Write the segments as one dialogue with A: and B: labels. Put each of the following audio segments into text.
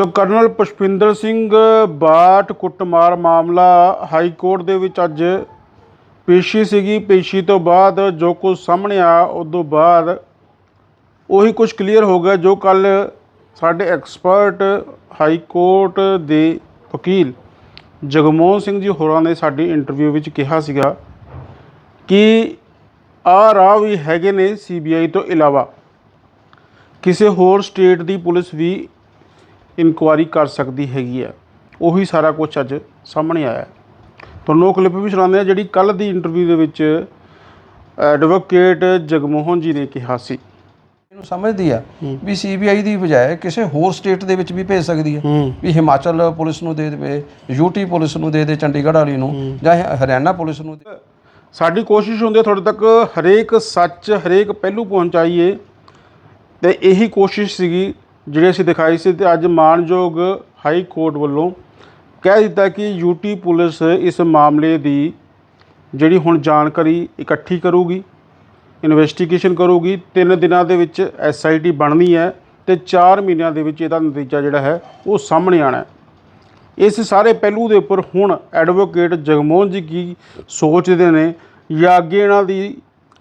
A: ਸੋ colonel Pushpinder Singh ਬਾਟ ਕੁੱਟਮਾਰ ਮਾਮਲਾ high court ਦੇ ਵਿੱਚ ਅੱਜ ਪੇਸ਼ੀ ਸੀਗੀ। ਪੇਸ਼ੀ ਤੋਂ ਬਾਅਦ ਜੋ ਕੁਝ ਸਾਹਮਣੇ ਆ ਉਸ ਤੋਂ ਬਾਅਦ ਉਹੀ ਕੁਝ ਕਲੀਅਰ ਹੋ ਗਿਆ ਜੋ ਕੱਲ ਸਾਡੇ ਐਕਸਪਰਟ ਹਾਈ ਕੋਰਟ ਦੇ ਵਕੀਲ ਜਗਮੋਹਨ ਸਿੰਘ ਜੀ ਹੋਰਾਂ ਨੇ ਸਾਡੀ ਇੰਟਰਵਿਊ ਵਿੱਚ ਕਿਹਾ ਸੀਗਾ ਕਿ ਆ ਰਾਹ ਵੀ ਹੈਗੇ ਨੇ ਸੀਬੀਆਈ ਤੋਂ ਇਲਾਵਾ। ਕਿਸੇ ਹੋਰ ਸਟੇਟ ਦੀ ਪੁਲਿਸ ਵੀ ਇਨਕੁਆਰੀ ਕਰ ਸਕਦੀ ਹੈਗੀ ਆ ਉਹੀ ਸਾਰਾ ਕੁਝ ਅੱਜ ਸਾਹਮਣੇ ਆਇਆ। ਤੁਹਾਨੂੰ ਉਹ ਕਲਿੱਪ ਵੀ ਸੁਣਾਉਂਦੇ ਆ ਜਿਹੜੀ ਕੱਲ ਦੀ ਇੰਟਰਵਿਊ ਦੇ ਵਿੱਚ ਐਡਵੋਕੇਟ ਜਗਮੋਹਨ ਜੀ ਨੇ ਕਿਹਾ ਸੀ।
B: ਇਹਨੂੰ ਸਮਝਦੀ ਆ ਵੀ ਸੀਬੀਆਈ ਦੀ ਬਜਾਏ ਕਿਸੇ ਹੋਰ ਸਟੇਟ ਦੇ ਵਿੱਚ ਵੀ ਭੇਜ ਸਕਦੀ ਹੈ। ਵੀ ਹਿਮਾਚਲ ਪੁਲਿਸ ਨੂੰ ਦੇ ਦੇਵੇ ਯੂਟੀ ਪੁਲਿਸ ਨੂੰ ਦੇ ਦੇ ਚੰਡੀਗੜ੍ਹ ਵਾਲੀ ਨੂੰ ਜਾਂ ਹਰਿਆਣਾ ਪੁਲਿਸ ਨੂੰ ਦੇ
A: ਸਾਡੀ ਕੋਸ਼ਿਸ਼ ਹੁੰਦੀ ਹੈ ਤੁਹਾਡੇ ਤੱਕ ਹਰੇਕ ਸੱਚ ਹਰੇਕ ਪਹਿਲੂ ਪਹੁੰਚਾਈਏ। ਤੇ ਇਹੀ ਕੋਸ਼ਿਸ਼ ਸੀਗੀ ਜਿਹੜੀ ਅਸੀਂ ਦਿਖਾਈ ਸੀ ਤੇ ਅੱਜ ਮਾਨਯੋਗ ਹਾਈ ਕੋਰਟ ਵੱਲੋਂ ਕਹਿ ਦਿੱਤਾ ਕਿ ਯੂਟੀ ਪੁਲਿਸ ਇਸ ਮਾਮਲੇ ਦੀ ਜਿਹੜੀ ਹੁਣ ਜਾਣਕਾਰੀ ਇਕੱਠੀ ਕਰੂਗੀ ਇਨਵੈਸਟੀਗੇਸ਼ਨ ਕਰੂਗੀ, ਤਿੰਨ ਦਿਨਾਂ ਦੇ ਵਿੱਚ ਐਸਆਈਟੀ ਬਣਨੀ ਹੈ ਤੇ 4 ਮਹੀਨਿਆਂ ਦੇ ਵਿੱਚ ਇਹਦਾ ਨਤੀਜਾ ਜਿਹੜਾ ਹੈ ਉਹ ਸਾਹਮਣੇ ਆਣਾ ਹੈ। ਇਸ ਸਾਰੇ ਪਹਿਲੂ ਦੇ ਉੱਪਰ ਹੁਣ ਐਡਵੋਕੇਟ ਜਗਮੋਹਨ ਜੀ ਕੀ ਸੋਚਦੇ ਨੇ ਜਾਂ ਅੱਗੇ ਇਹਨਾਂ ਦੀ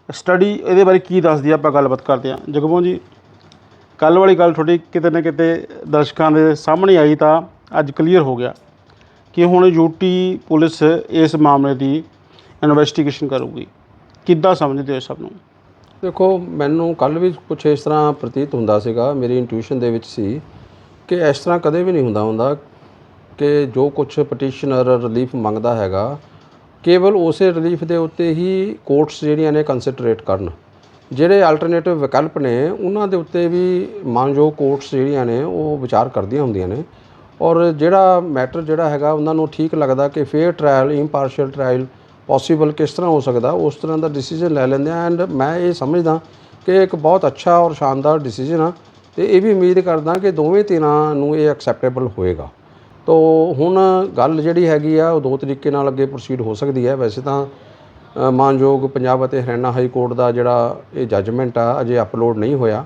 A: ਸਟੱਡੀ ਇਹਦੇ ਬਾਰੇ ਕੀ ਦੱਸਦੀ ਆ ਆਪਾਂ ਗੱਲਬਾਤ ਕਰਦੇ ਹਾਂ। ਜਗਮੋਹਨ ਜੀ ਕੱਲ ਵਾਲੀ ਗੱਲ ਤੁਹਾਡੀ ਕਿਤੇ ਨਾ ਕਿਤੇ ਦਰਸ਼ਕਾਂ ਦੇ ਸਾਹਮਣੇ ਆਈ ਤਾਂ ਅੱਜ ਕਲੀਅਰ ਹੋ ਗਿਆ ਕਿ ਹੁਣ ਯੂਟੀ ਪੁਲਿਸ ਇਸ ਮਾਮਲੇ ਦੀ ਇਨਵੈਸਟੀਗੇਸ਼ਨ ਕਰੂਗੀ। ਕਿੱਦਾਂ ਸਮਝਦੇ ਹੋ ਸਭ ਨੂੰ?
B: ਦੇਖੋ, ਮੈਨੂੰ ਕੱਲ ਵੀ ਕੁਝ ਇਸ ਤਰ੍ਹਾਂ ਪ੍ਰਤੀਤ ਹੁੰਦਾ ਸੀਗਾ, ਮੇਰੀ ਇੰਟੂਇਸ਼ਨ ਦੇ ਵਿੱਚ ਸੀ ਕਿ ਇਸ ਤਰ੍ਹਾਂ ਕਦੇ ਵੀ ਨਹੀਂ ਹੁੰਦਾ ਹੁੰਦਾ ਕਿ ਜੋ ਕੁਝ ਪਟੀਸ਼ਨਰ ਰਿਲੀਫ ਮੰਗਦਾ ਹੈਗਾ, ਕੇਵਲ ਉਸੇ ਰਿਲੀਫ ਦੇ ਉੱਤੇ ਹੀ ਕੋਰਟਸ ਜਿਹੜੀਆਂ ਨੇ ਕੰਸੈਂਟਰੇਟ ਕਰਨ। ਜਿਹੜੇ ਅਲਟਰਨੇਟਿਵ ਵਿਕਲਪ ਨੇ, ਉਹਨਾਂ ਦੇ ਉੱਤੇ ਵੀ ਮਾਨਯੋਗ ਕੋਰਟਸ ਜਿਹੜੀਆਂ ਨੇ, ਉਹ ਵਿਚਾਰ ਕਰਦੀਆਂ ਹੁੰਦੀਆਂ ਨੇ। ਔਰ ਜਿਹੜਾ ਮੈਟਰ ਜਿਹੜਾ ਹੈਗਾ, ਉਹਨਾਂ ਨੂੰ ਠੀਕ ਲੱਗਦਾ ਕਿ fair trial impartial trial possible ਕਿਸ ਤਰ੍ਹਾਂ ਹੋ ਸਕਦਾ, ਉਸ ਤਰ੍ਹਾਂ ਦਾ ਡਿਸੀਜਨ ਲੈ ਲੈਂਦੇ ਆ ਐਂਡ ਮੈਂ ਇਹ ਸਮਝਦਾ ਕਿ ਇੱਕ ਬਹੁਤ ਅੱਛਾ ਔਰ ਸ਼ਾਨਦਾਰ ਡਿਸੀਜਨ ਆ। ਤੇ ਇਹ ਵੀ ਉਮੀਦ ਕਰਦਾ ਕਿ ਦੋਵੇਂ ਧਿਰਾਂ ਨੂੰ ਇਹ ਐਕਸੈਪਟੇਬਲ ਹੋਏਗਾ। ਤੋ ਹੁਣ ਗੱਲ ਜਿਹੜੀ ਹੈਗੀ ਆ, ਉਹ ਦੋ ਤਰੀਕੇ ਨਾਲ ਅੱਗੇ ਪ੍ਰੋਸੀਡ ਹੋ ਸਕਦੀ ਹੈ। ਵੈਸੇ ਤਾਂ ਮਾਨਯੋਗ ਪੰਜਾਬ ਅਤੇ ਹਰਿਆਣਾ ਹਾਈ ਕੋਰਟ ਦਾ ਜਿਹੜਾ ਇਹ ਜੱਜਮੈਂਟ ਆ, ਅਜੇ ਅਪਲੋਡ ਨਹੀਂ ਹੋਇਆ।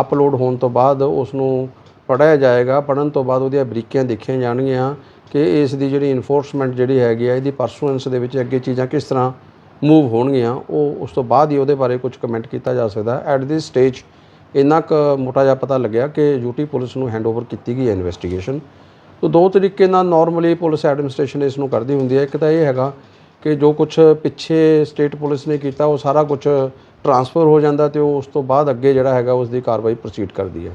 B: ਅਪਲੋਡ ਹੋਣ ਤੋਂ ਬਾਅਦ ਉਸ ਨੂੰ ਪੜ੍ਹਿਆ ਜਾਏਗਾ। ਪੜਨ ਤੋਂ ਬਾਅਦ ਉਹਦੀਆਂ ਬਰੀਕੀਆਂ ਦੇਖੀਆਂ ਜਾਣਗੀਆਂ ਕਿ ਇਸ ਦੀ ਜਿਹੜੀ ਇਨਫੋਰਸਮੈਂਟ ਜਿਹੜੀ ਹੈਗੀ ਆ, ਇਹਦੀ ਪਰਸੂਐਂਸ ਦੇ ਵਿੱਚ ਅੱਗੇ ਚੀਜ਼ਾਂ ਕਿਸ ਤਰ੍ਹਾਂ ਮੂਵ ਹੋਣਗੀਆਂ, ਉਹ ਉਸ ਤੋਂ ਬਾਅਦ ਹੀ ਉਹਦੇ ਬਾਰੇ ਕੁਝ ਕਮੈਂਟ ਕੀਤਾ ਜਾ ਸਕਦਾ। ਐਟ ਦਿਸ ਸਟੇਜ ਇੰਨਾ ਕੁ ਮੋਟਾ ਜਿਹਾ ਪਤਾ ਲੱਗਿਆ ਕਿ ਯੂਟੀ ਪੁਲਿਸ ਨੂੰ ਹੈਂਡਓਵਰ ਕੀਤੀ ਗਈ ਹੈ ਇਨਵੈਸਟੀਗੇਸ਼ਨ ਤੋ ਦੋ ਤਰੀਕੇ ਨਾਲ ਨਾਰਮਲੀ ਪੁਲਿਸ ਐਡਮਿਨਿਸਟ੍ਰੇਸ਼ਨ ਇਸ ਨੂੰ ਕਰਦੀ ਹੁੰਦੀ ਹੈ। ਇੱਕ ਤਾਂ ਇਹ ਹੈਗਾ ਕਿ ਜੋ ਕੁਝ ਪਿੱਛੇ ਸਟੇਟ ਪੁਲਿਸ ਨੇ ਕੀਤਾ, ਉਹ ਸਾਰਾ ਕੁਝ ਟਰਾਂਸਫਰ ਹੋ ਜਾਂਦਾ ਤੇ ਉਹ ਉਸ ਤੋਂ ਬਾਅਦ ਅੱਗੇ ਜਿਹੜਾ ਹੈਗਾ ਉਸ ਦੀ ਕਾਰਵਾਈ ਪ੍ਰੋਸੀਡ ਕਰਦੀ ਹੈ।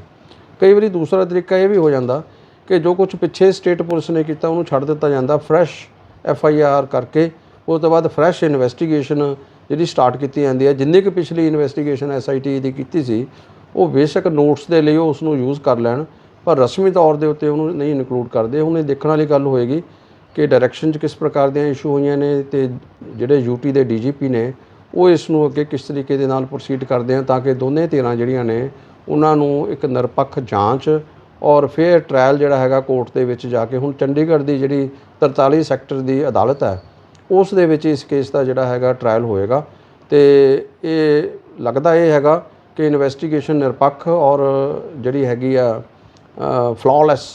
B: ਕਈ ਵਾਰੀ ਦੂਸਰਾ ਤਰੀਕਾ ਇਹ ਵੀ ਹੋ ਜਾਂਦਾ ਕਿ ਜੋ ਕੁਝ ਪਿੱਛੇ ਸਟੇਟ ਪੁਲਿਸ ਨੇ ਕੀਤਾ, ਉਹਨੂੰ ਛੱਡ ਦਿੱਤਾ ਜਾਂਦਾ, ਫਰੈਸ਼ ਐਫ ਆਈ ਆਰ ਕਰਕੇ, ਉਸ ਤੋਂ ਬਾਅਦ ਫਰੈਸ਼ ਇਨਵੈਸਟੀਗੇਸ਼ਨ ਜਿਹੜੀ ਸਟਾਰਟ ਕੀਤੀ ਜਾਂਦੀ ਹੈ, ਜਿੰਨੀ ਕਿ ਪਿਛਲੀ ਇਨਵੈਸਟੀਗੇਸ਼ਨ ਐਸ ਆਈ ਟੀ ਦੀ ਕੀਤੀ ਸੀ, ਉਹ ਬੇਸ਼ੱਕ ਨੋਟਸ ਦੇ ਲਈ ਉਹ ਉਸ ਨੂੰ ਯੂਜ਼ ਕਰ ਲੈਣ, ਪਰ ਰਸਮੀ ਤੌਰ ਦੇ ਉੱਤੇ ਉਹਨੂੰ ਨਹੀਂ ਇਨਕਲੂਡ ਕਰਦੇ, ਹੁਣ ਇਹ ਦੇਖਣ ਵਾਲੀ ਗੱਲ ਹੋਏਗੀ ਕਿ ਡਾਇਰੈਕਸ਼ਨ 'ਚ ਕਿਸ ਪ੍ਰਕਾਰ ਦੀਆਂ ਇਸ਼ੂ ਹੋਈਆਂ ਨੇ ਤੇ ਜਿਹੜੇ ਯੂਟੀ ਦੇ ਡੀਜੀਪੀ ਨੇ, ਉਹ ਇਸ ਨੂੰ ਅੱਗੇ ਕਿਸ ਤਰੀਕੇ ਦੇ ਨਾਲ ਪ੍ਰੋਸੀਡ ਕਰਦੇ ਆ ਤਾਂ ਕਿ ਦੋਨੇ ਧਿਰਾਂ ਜਿਹੜੀਆਂ ਨੇ, ਉਹਨਾਂ ਨੂੰ ਇੱਕ ਨਿਰਪੱਖ ਜਾਂਚ ਔਰ ਫੇਅਰ ਟ੍ਰਾਇਲ ਜਿਹੜਾ ਹੈਗਾ ਕੋਰਟ ਦੇ ਵਿੱਚ ਜਾ ਕੇ, ਹੁਣ ਚੰਡੀਗੜ੍ਹ ਦੀ ਜਿਹੜੀ 43 ਸੈਕਟਰ ਦੀ ਅਦਾਲਤ ਹੈ, ਉਸ ਦੇ ਵਿੱਚ ਇਸ ਕੇਸ ਦਾ ਜਿਹੜਾ ਹੈਗਾ ਟ੍ਰਾਇਲ ਹੋਏਗਾ ਤੇ ਇਹ ਲੱਗਦਾ ਇਹ ਹੈਗਾ ਕਿ ਇਨਵੈਸਟੀਗੇਸ਼ਨ ਨਿਰਪੱਖ ਔਰ ਜਿਹੜੀ ਹੈਗੀ ਆ ਫਲॉलेस